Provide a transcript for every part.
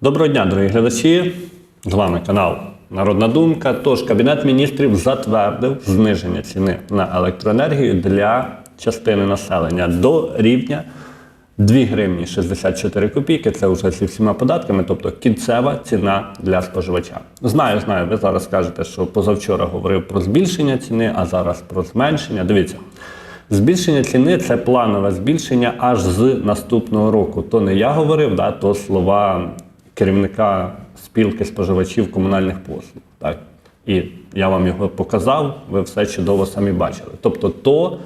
Доброго дня, дорогі глядачі! З вами канал Народна Думка. Тож Кабінет міністрів затвердив зниження ціни на електроенергію для частини населення до рівня 2 гривні 64 копійки. Це вже зі всіма податками, тобто кінцева ціна для споживача. Знаю, знаю, ви зараз скажете, що позавчора говорив про збільшення ціни, а зараз про зменшення. Дивіться. Збільшення ціни це планове збільшення аж з наступного року. То не я говорив, да, то слова керівника спілки споживачів комунальних послуг. Так? І я вам його показав, ви все чудово самі бачили. Тобто, то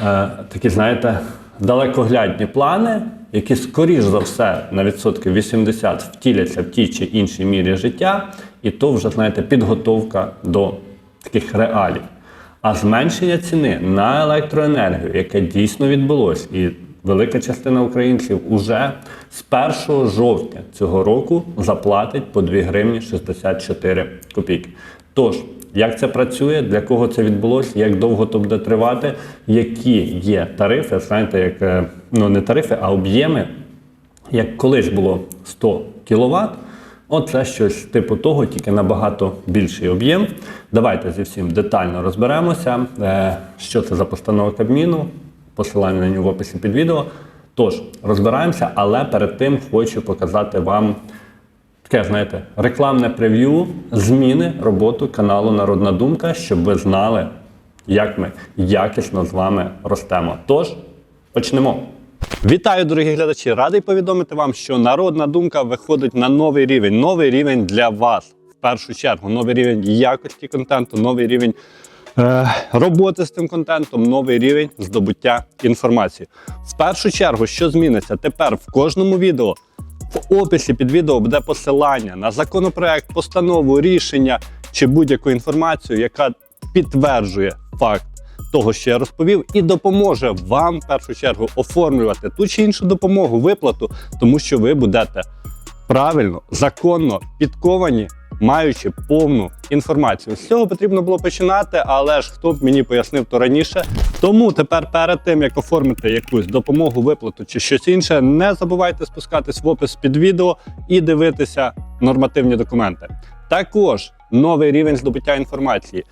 е, такі, знаєте, далекоглядні плани, які, скоріш за все, на відсотків 80 втіляться в тій чи іншій мірі життя, і то вже, знаєте, підготовка до таких реалій. А зменшення ціни на електроенергію, яке дійсно відбулось, і велика частина українців уже з 1 жовтня цього року заплатить по 2 гривні 64 копійки. Тож, як це працює, для кого це відбулося, як довго то буде тривати, які є тарифи, знаєте, як е, ну не тарифи, а об'єми, як колись було 100 кВт, Оце щось типу того, тільки набагато більший об'єм. Давайте зі всім детально розберемося, е, що це за постанова Кабміну, посилання на нього в описі під відео. Тож, розбираємося, але перед тим хочу показати вам таке, знаєте, рекламне прев'ю зміни роботи каналу Народна Думка, щоб ви знали, як ми якісно з вами ростемо. Тож, почнемо. Вітаю, дорогі глядачі! Радий повідомити вам, що народна думка виходить на новий рівень. Новий рівень для вас. В першу чергу, новий рівень якості контенту, новий рівень роботи з цим контентом, новий рівень здобуття інформації. В першу чергу, що зміниться? Тепер в кожному відео в описі під відео буде посилання на законопроект, постанову, рішення чи будь-яку інформацію, яка підтверджує факт того, що я розповів, і допоможе вам в першу чергу оформлювати ту чи іншу допомогу, виплату, тому що ви будете правильно, законно підковані. Маючи повну інформацію, з цього потрібно було починати, але ж хто б мені пояснив то раніше. Тому тепер перед тим як оформити якусь допомогу, виплату чи щось інше, не забувайте спускатись в опис під відео і дивитися нормативні документи. Також новий рівень здобуття інформації.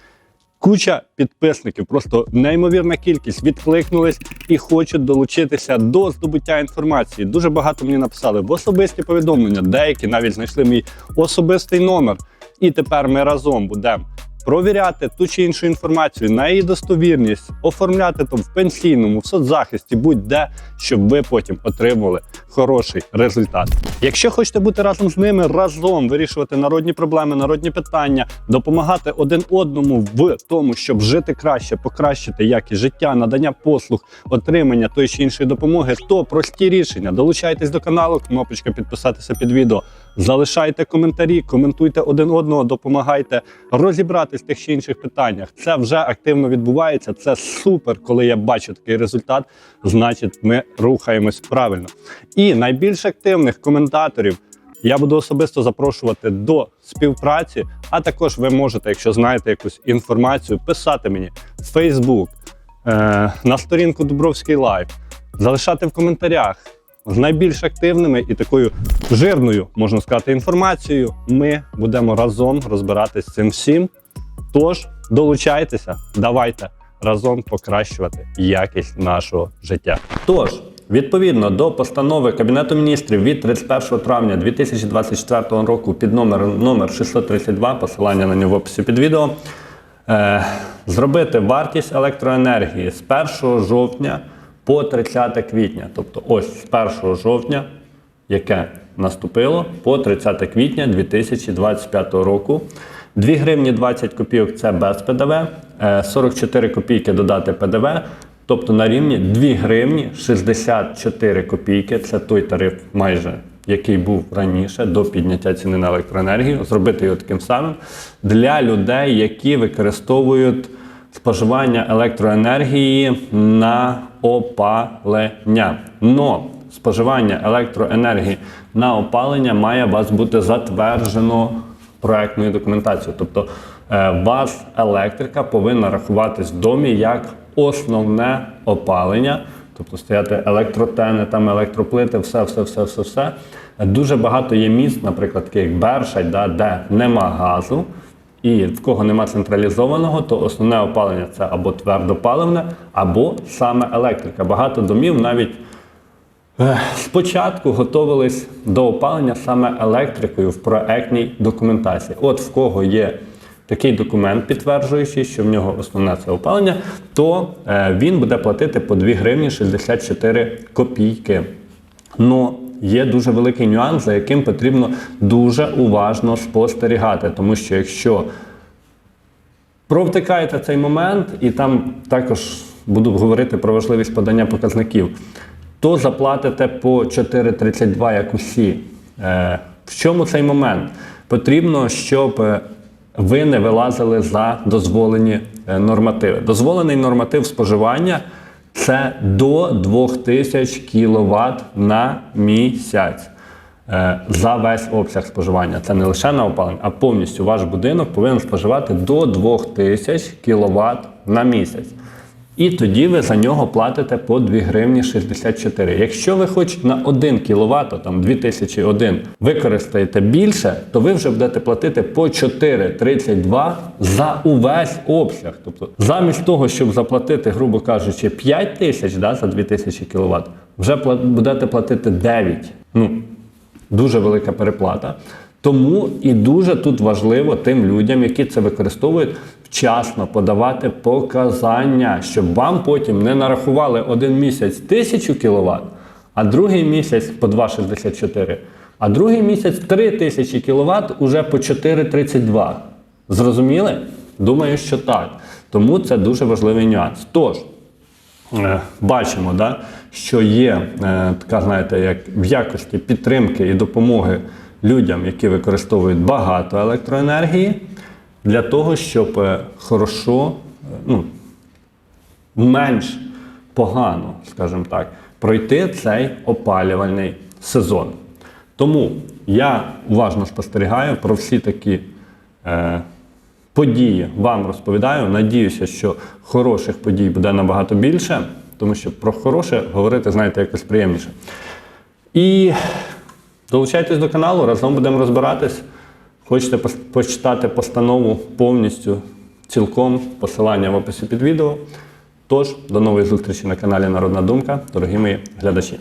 Куча підписників, просто неймовірна кількість відкликнулись і хочуть долучитися до здобуття інформації. Дуже багато мені написали в особисті повідомлення, деякі навіть знайшли мій особистий номер. І тепер ми разом будемо провіряти ту чи іншу інформацію на її достовірність, оформляти там в пенсійному, в соцзахисті, будь-де, щоб ви потім отримували хороший результат. Якщо хочете бути разом з ними, разом вирішувати народні проблеми, народні питання, допомагати один одному в тому, щоб жити краще, покращити якість життя, надання послуг, отримання тої чи іншої допомоги, то прості рішення. Долучайтесь до каналу, кнопочка підписатися під відео. Залишайте коментарі, коментуйте один одного, допомагайте розібратись в тих чи інших питаннях. Це вже активно відбувається. Це супер, коли я бачу такий результат. Значить, ми рухаємось правильно. І найбільш активних коментаторів я буду особисто запрошувати до співпраці. А також ви можете, якщо знаєте якусь інформацію, писати мені в Facebook, е, на сторінку Дубровський Лайв, залишати в коментарях. З найбільш активними і такою жирною, можна сказати, інформацією, ми будемо разом розбиратись з цим всім. Тож долучайтеся, давайте разом покращувати якість нашого життя. Тож, відповідно до постанови Кабінету міністрів від 31 травня 2024 року під номером номер 632, посилання на нього в описі під відео, е, зробити вартість електроенергії з 1 жовтня по 30 квітня. Тобто, ось з 1 жовтня, яке наступило, по 30 квітня 2025 року. 2 гривні 20 копійок це без ПДВ, е, 44 копійки додати ПДВ. Тобто на рівні 2 гривні 64 копійки це той тариф, майже який був раніше до підняття ціни на електроенергію, зробити його таким самим для людей, які використовують споживання електроенергії на опалення. Но споживання електроенергії на опалення має вас бути затверджено проектною документацією. Тобто е, вас електрика повинна рахуватись в домі як основне опалення, тобто стояти електротени, там електроплити, все, все, все, все, все. Дуже багато є міст, наприклад, таких як Бершать, да, де нема газу, і в кого нема централізованого, то основне опалення це або твердопаливне, або саме електрика. Багато домів навіть Спочатку готувались до опалення саме електрикою в проектній документації. От в кого є такий документ, підтверджуючий, що в нього основне це опалення, то е, він буде платити по 2 гривні 64 копійки. Но є дуже великий нюанс, за яким потрібно дуже уважно спостерігати, тому що якщо провтикаєте цей момент, і там також буду говорити про важливість подання показників, то заплатите по 4,32 як усі. Е, в чому цей момент? Потрібно, щоб е, ви не вилазили за дозволені е, нормативи. Дозволений норматив споживання це до 2000 кВт на місяць за весь обсяг споживання. Це не лише на опалення, а повністю ваш будинок повинен споживати до 2000 кВт на місяць. І тоді ви за нього платите по 2 гривні 64. Якщо ви хоч на 1 кВт, там 2001, використаєте більше, то ви вже будете платити по 4,32 за увесь обсяг. Тобто, замість того, щоб заплатити, грубо кажучи, 5 тисяч да, за 2000 кВт, вже будете платити 9. Ну, дуже велика переплата. Тому і дуже тут важливо тим людям, які це використовують, вчасно подавати показання, щоб вам потім не нарахували один місяць 1000 кВт, а другий місяць по 2,64, а другий місяць 3000 кВт уже по 4,32. Зрозуміли? Думаю, що так. Тому це дуже важливий нюанс. Тож, Е, бачимо, да, що є е, така, знаєте, як в якості підтримки і допомоги людям, які використовують багато електроенергії, для того, щоб е, хорошо, е, ну, менш погано, скажімо так, пройти цей опалювальний сезон. Тому я уважно спостерігаю про всі такі е, події вам розповідаю. Надіюся, що хороших подій буде набагато більше, тому що про хороше говорити, знаєте, якось приємніше. І долучайтесь до каналу, разом будемо розбиратись. Хочете почитати постанову повністю цілком, посилання в описі під відео. Тож, до нової зустрічі на каналі Народна Думка, дорогі мої глядачі.